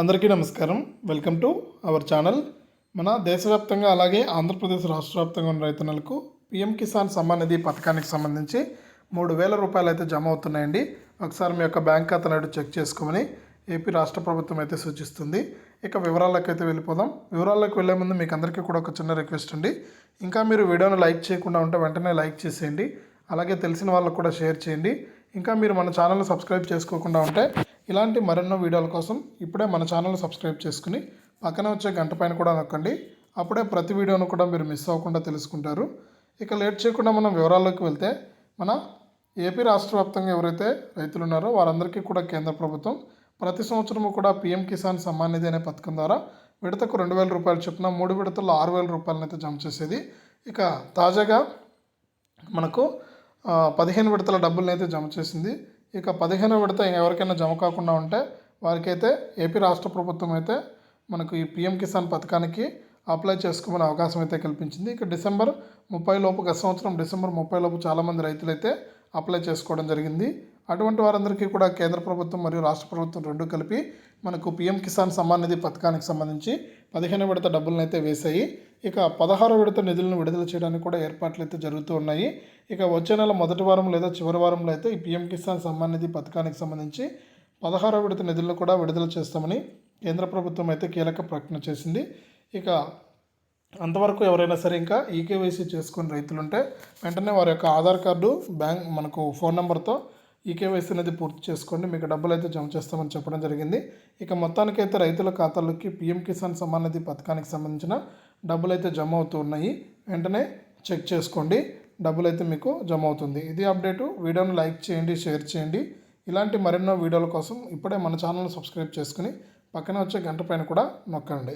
అందరికీ నమస్కారం. Welcome to our channel. మన దేశవ్యాప్తంగా అలాగే ఆంధ్రప్రదేశ్ రాష్ట్ర వ్యాప్తంగా ఉన్న రైతన్నలకు పిఎం కిసాన్ సమ్మాన్ నిధి పథకానికి సంబంధించి మూడు వేల రూపాయలు అయితే జమ అవుతున్నాయండి. ఒకసారి మీ యొక్క బ్యాంక్ ఖాతా నాడు చెక్ చేసుకోమని ఏపీ రాష్ట్ర ప్రభుత్వం అయితే సూచిస్తుంది. ఇక వివరాలకు అయితే వెళ్ళిపోదాం. వివరాలకు వెళ్ళే ముందు మీకు అందరికీ కూడా ఒక చిన్న రిక్వెస్ట్ అండి. ఇంకా మీరు వీడియోను లైక్ చేయకుండా ఉంటే వెంటనే లైక్ చేసేయండి. అలాగే తెలిసిన వాళ్ళకు కూడా షేర్ చేయండి. ఇంకా మీరు మన ఛానల్ని సబ్స్క్రైబ్ చేసుకోకుండా ఉంటే ఇలాంటి మరెన్నో వీడియోల కోసం ఇప్పుడే మన ఛానల్ సబ్స్క్రైబ్ చేసుకుని పక్కన వచ్చే గంట పైన కూడా నొక్కండి. అప్పుడే ప్రతి వీడియోను కూడా మీరు మిస్ అవ్వకుండా తెలుసుకుంటారు. ఇక లేట్ చేయకుండా మనం వివరాల్లోకి వెళ్తే మన ఏపీ రాష్ట్ర వ్యాప్తంగా ఎవరైతే రైతులు ఉన్నారో వారందరికీ కూడా కేంద్ర ప్రభుత్వం ప్రతి సంవత్సరము కూడా పీఎం కిసాన్ సమ్మాన్ నిధి అనే పథకం ద్వారా విడతకు రెండు వేల రూపాయలు చొప్పున మూడు విడతల్లో ఆరు వేల రూపాయలను అయితే జమ చేసేది. ఇక తాజాగా మనకు పదిహేను విడతల డబ్బులను అయితే జమ చేసింది ఇక పదిహేను విడత ఎవరికైనా జమ కాకుండా ఉంటే వారికైతే ఏపీ రాష్ట్ర ప్రభుత్వం అయితే మనకు ఈ పిఎం కిసాన్ పథకానికి అప్లై చేసుకోమనే అవకాశం అయితే కల్పించింది. ఇక డిసెంబర్ ముప్పై లోపు గత సంవత్సరం డిసెంబర్ ముప్పై లోపు చాలామంది రైతులైతే అప్లై చేసుకోవడం జరిగింది. అటువంటి వారందరికీ కూడా కేంద్ర ప్రభుత్వం మరియు రాష్ట్ర ప్రభుత్వం రెండు కలిపి మనకు పిఎం కిసాన్ సమ్మాన్ నిధి పథకానికి సంబంధించి పదిహేను విడత డబ్బులను అయితే వేశాయి. ఇక పదహారు విడత నిధులను విడుదల చేయడానికి కూడా ఏర్పాట్లు అయితే జరుగుతూ ఉన్నాయి. ఇక వచ్చే నెల మొదటి వారం లేదా చివరి వారంలో అయితే ఈ పిఎం కిసాన్ సమ్మాన్ నిధి పథకానికి సంబంధించి పదహారో విడత నిధులను కూడా విడుదల చేస్తామని కేంద్ర ప్రభుత్వం అయితే కీలక ప్రకటన చేసింది. ఇక అంతవరకు ఎవరైనా సరే ఇంకా ఈకేవైసీ చేసుకుని రైతులుంటే వెంటనే వారి యొక్క ఆధార్ కార్డు బ్యాంక్ మనకు ఫోన్ నెంబర్తో ఈ కేవైసీ అనేది పూర్తి చేసుకోండి. మీకు డబ్బులు అయితే జమ చేస్తామని చెప్పడం జరిగింది. ఇక మొత్తానికైతే రైతుల ఖాతాల్లోకి పీఎం కిసాన్ సమ్మాన్ నిధి పథకానికి సంబంధించిన డబ్బులు అయితే జమ అవుతూ ఉన్నాయి. వెంటనే చెక్ చేసుకోండి. డబ్బులు అయితే మీకు జమ అవుతుంది. ఇది అప్డేటు. వీడియోను లైక్ చేయండి షేర్ చేయండి. ఇలాంటి మరెన్నో వీడియోల కోసం ఇప్పుడే మన ఛానల్ని సబ్స్క్రైబ్ చేసుకుని పక్కన వచ్చే గంట పైన కూడా నొక్కండి.